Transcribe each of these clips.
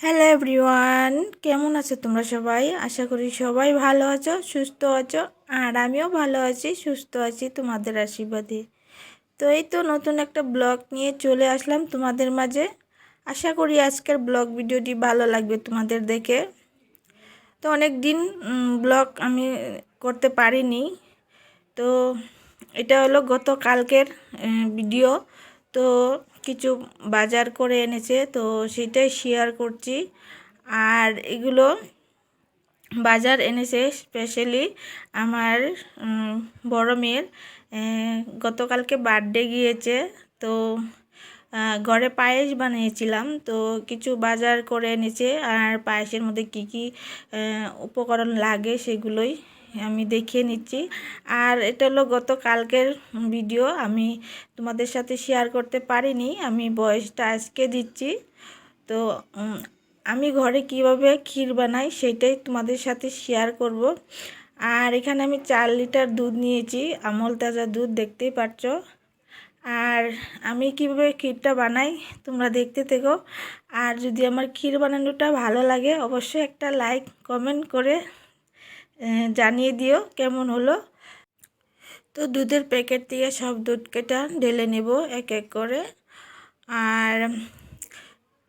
Hello everyone কেমন আছো তোমরা সবাই? আশা করি সবাই ভালো আছো, সুস্থ আছো, আর আমিও ভালো আছি, সুস্থ আছি তোমাদের আশীর্বাদে। তো এই তো নতুন একটা ব্লগ নিয়ে চলে আসলাম তোমাদের মাঝে। আশা করি আজকের ব্লগ ভিডিওটি ভালো লাগবে তোমাদের দেখে। তো অনেক দিন ব্লগ আমি করতে পারিনি। তো এটা হলো গত কালকের ভিডিও। তো কিছু বাজার করে এনেছে, তো সেটাই শেয়ার করছি। আর এগুলো বাজার এনেছে স্পেশালি আমার বড় মেয়ের। গতকালকে বার্থডে গিয়েছে, তো ঘরে পায়েস বানিয়েছিলাম, তো কিছু বাজার করে এনেছে। আর পায়েসের মধ্যে কি কি উপকরণ লাগে সেগুলোই আমি দেখিয়ে নিচ্ছি। আর এটা হলো গত কালকের ভিডিও, আমি তোমাদের সাথে শেয়ার করতে পারিনি, আমি বয়সটা আজকে দিচ্ছি। তো আমি ঘরে কীভাবে ক্ষীর বানাই সেটাই তোমাদের সাথে শেয়ার করব। আর এখানে আমি চার লিটার দুধ নিয়েছি, আমল তাজা দুধ দেখতেই পাচ্ছ। আর আমি কীভাবে ক্ষীরটা বানাই তোমরা দেখতে থেকো। আর যদি আমার ক্ষীর বানানোটা ভালো লাগে, অবশ্যই একটা লাইক কমেন্ট করে জানিয়ে দিও কেমন হলো। তো দুধের প্যাকেট দিয়ে সব দুধ কেটা ঢেলে নেব এক এক করে। আর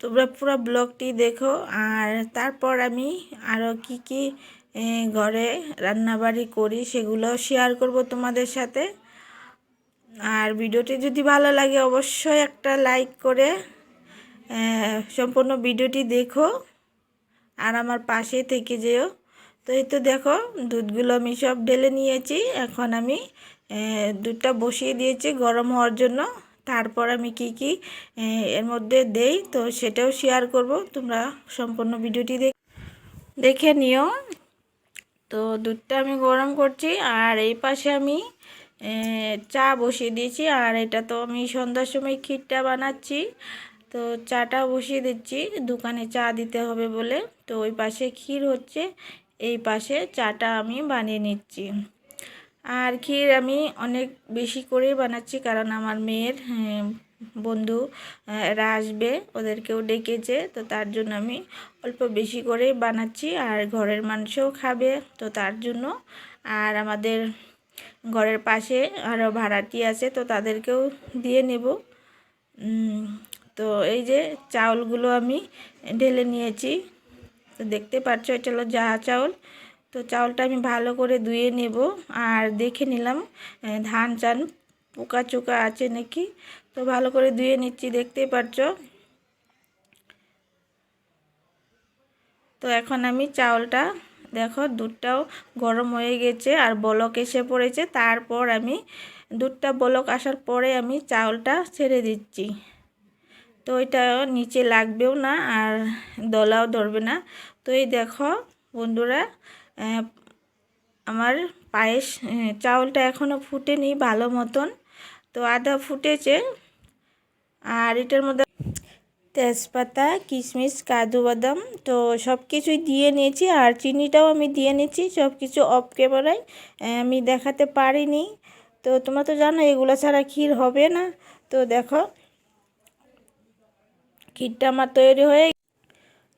তোমরা পুরো ব্লগটি দেখো। আর তারপর আমি আরও কি কি ঘরে রান্নাবাড়ি করি সেগুলো শেয়ার করব তোমাদের সাথে। আর ভিডিওটি যদি ভালো লাগে অবশ্যই একটা লাইক করে সম্পূর্ণ ভিডিওটি দেখো। আর আমার পাশে থেকে যেও। তো এই তো দেখো, দুধগুলো আমি সব ঢেলে নিয়েছি। এখন আমি দুধটা বসিয়ে দিয়েছি গরম হওয়ার জন্য। তারপর আমি কি কি এর মধ্যে দেই, তো সেটাও শেয়ার করব। তোমরা সম্পূর্ণ ভিডিওটি দেখে নিও। তো দুধটা আমি গরম করছি, আর এই পাশে আমি চা বসিয়ে দিয়েছি। আর এটা তো আমি সন্ধ্যার সময় ক্ষীরটা বানাচ্ছি। তো চাটা বসিয়ে দিচ্ছি। দোকানে চা দিতে হবে বলে। তো ওই পাশে ক্ষীর হচ্ছে। এই পাশে চাটা আমি বানিয়ে নিচ্ছি। আর ক্ষীর আমি অনেক বেশি করেই বানাচ্ছি কারণ আমার মেয়ের হ্যাঁ, বন্ধু আসবে ওদেরকেও ডেকেছে তো তার জন্য আমি অল্প বেশি করেই বানাচ্ছি। আর ঘরের মানুষও খাবে তো তার জন্য। আর আমাদের ঘরের পাশে আরও ভাড়াটি আছে তো তাদেরকেও দিয়ে নেব। তো এই যে চাউলগুলো আমি ঢেলে নিয়েছি। তো দেখতে পাচ্ছ, এটা হলো জাহা চাউল। তো চাউলটা আমি ভালো করে ধুয়ে নেব আর দেখে নিলাম ধান চান পোকা চোকা আছে নাকি? তো ভালো করে ধুয়ে নিচ্ছি দেখতেই পাচ্ছ। তো এখন আমি চাউলটা, দেখো, দুধটাও গরম হয়ে গেছে আর বলক এসে পড়েছে। তারপর আমি দুধটা বলক আসার পরে আমি চাউলটা ছেড়ে দিচ্ছি। তো এটা নিচে লাগবেও না আর দলাও ধরবে না। তো এই দেখো বন্ধুরা আমার পায়েস চাউলটা এখনও ফুটেনি ভালো মতন। তো আদা ফুটেছে আর এটার মধ্যে তেজপাতা, কিশমিশ, কাজু বাদাম, তো সব কিছুই দিয়ে নিয়েছি আর চিনিটাও আমি দিয়ে নিয়েছি, সব কিছু অফ ক্যামেরায় আমি দেখাতে পারিনি। তো তোমরা তো জানো এগুলো ছাড়া ক্ষীর হবে না। তো দেখো ক্ষীরটা আমার তৈরি হয়ে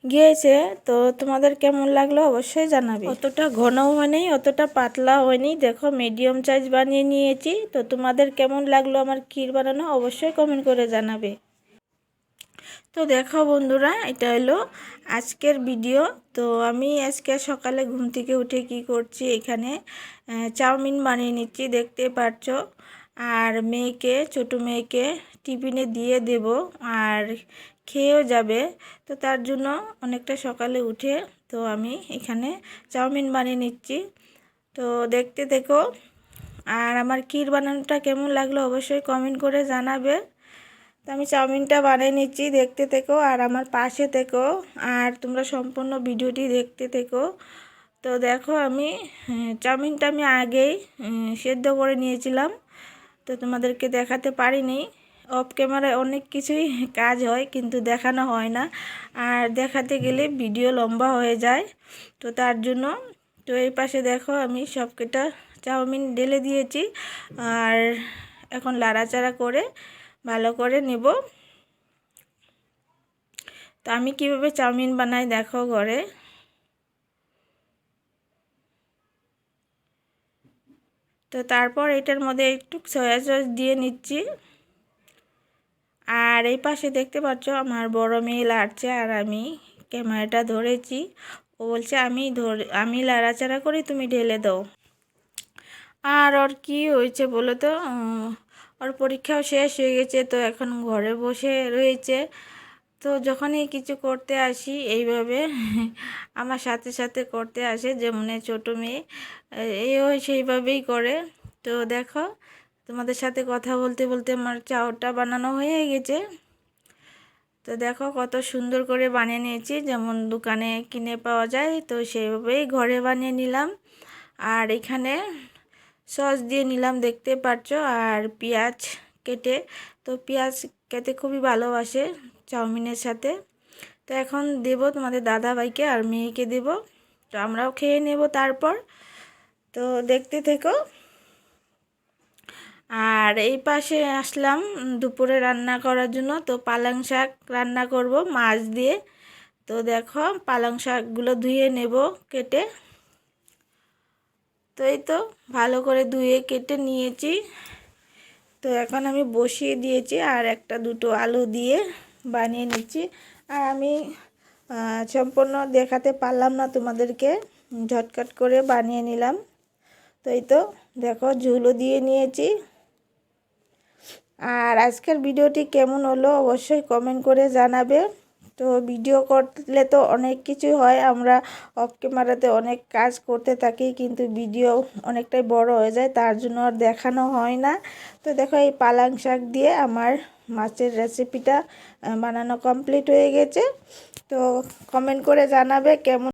গিয়েছে, তো তোমাদের কেমন লাগল অবশ্যই জানাবে। অতটা ঘনও হয়নি, অতটা পাতলা হয়নি। দেখো মিডিয়াম সাইজ বানিয়ে নিয়েছি, তো তোমাদের কেমন লাগল আমার ক্ষীর বানানো অবশ্যই কমেন্ট করে জানাবে। তো দেখো বন্ধুরা, এটা হলো আজকের ভিডিও তো আমি আজকে সকালে ঘুম থেকে উঠে কি করছি এখানে চাউমিন বানিয়ে নিচ্ছি, দেখতে পাচ্ছ আর মেয়েকে, ছোট মেয়েকে টিফিনে দিয়ে দেব আর খেয়েও যাবে। তো তার জন্য অনেকটা সকালে উঠে তো আমি এখানে চাউমিন বানিয়ে নিচ্ছি। তো দেখতে দেখো। আর আমার ক্ষীর বানানোটা কেমন লাগল অবশ্যই কমেন্ট করে জানাবে। তো আমি চাউমিনটা বানিয়ে নিচ্ছি, দেখতে থেকো। আর আমার পাশে থেকো। আর তোমরা সম্পূর্ণ ভিডিওটি দেখতে থেকো। তো দেখো আমি চাউমিনটা আমি আগেই সেদ্ধ করে নিয়েছিলাম। তো তোমাদেরকে দেখাতে পারিনি। অফ ক্যামেরায় অনেক কিছুই কাজ হয়, কিন্তু দেখানো হয় না। আর দেখাতে গেলে ভিডিও লম্বা হয়ে যায়। তো তার জন্য, তো এই পাশে দেখো আমি সবকেটা চাউমিন ঢেলে দিয়েছি। আর এখন লাড়াচাড়া করে ভালো করে নেব। তো আমি কীভাবে চাউমিন বানাই দেখো ঘরে। তো তারপর এটার মধ্যে একটু সয়া সস দিয়ে নিচ্ছি। আর এই পাশে দেখতে পাচ্ছ আমার বড় মেয়ে লাড়ছে আর আমি ক্যামেরাটা ধরেছি। ও বলছে, আমি ধরে, আমি লাড়াচাড়া করি, তুমি ঢেলে দাও। আর ওর কি হয়েছে বলো তো? ওর পরীক্ষাও শেষ হয়ে গেছে, তো এখন ঘরে বসে রয়েছে। তো যখনই কিছু করতে আসি, এইভাবে আমার সাথে সাথে করতে আসে যেমন ছোটো মেয়ে। এও সেইভাবেই করে। তো দেখো, তোমাদের সাথে কথা বলতে বলতে আমার চাউটা বানানো হয়ে গেছে। তো দেখো কত সুন্দর করে বানিয়ে নিয়েছি। যেমন দোকানে কিনে পাওয়া যায়, তো সেইভাবেই ঘরে বানিয়ে নিলাম। আর এখানে সস দিয়ে নিলাম, দেখতে পাচ্ছ। আর পেঁয়াজ কেটে, তো পেঁয়াজ খেতে খুবই ভালোবাসে চাউমিনের সাথে। তো এখন দেব তোমাদের দাদা ভাইকে আর মেয়েকে দেব। তো আমরাও খেয়ে নেব তারপর। তো দেখতে থেকো। আর এই পাশে আসলাম দুপুরে রান্না করার জন্য। তো পালং শাক রান্না করব মাছ দিয়ে। তো দেখো পালং শাকগুলো ধুয়ে নেব কেটে। তো এই তো ভালো করে ধুয়ে কেটে নিয়েছি। তো এখন আমি বসিয়ে দিয়েছি আর একটা দুটো আলু দিয়ে বানিয়ে নিচ্ছি। আর আমি সম্পূর্ণ দেখাতে পারলাম না তোমাদেরকে, ঝটকাট করে বানিয়ে নিলাম। তো এই তো, দেখো ঝুলো দিয়ে নিয়েছি। আর আজকের ভিডিওটি কেমন হলো অবশ্যই কমেন্ট করে জানাবে। তো ভিডিও করলে তো অনেক কিছু হয়। আমরা অফ ক্যামেরাতে অনেক কাজ করতে থাকি, কিন্তু ভিডিও অনেকটাই বড় হয়ে যায়, তার জন্য আর দেখানো হয় না। তো দেখো, এই পালাং শাক দিয়ে আমার মাছের রেসিপিটা বানানো কমপ্লিট হয়ে গেছে। তো কমেন্ট করে জানাবে কেমন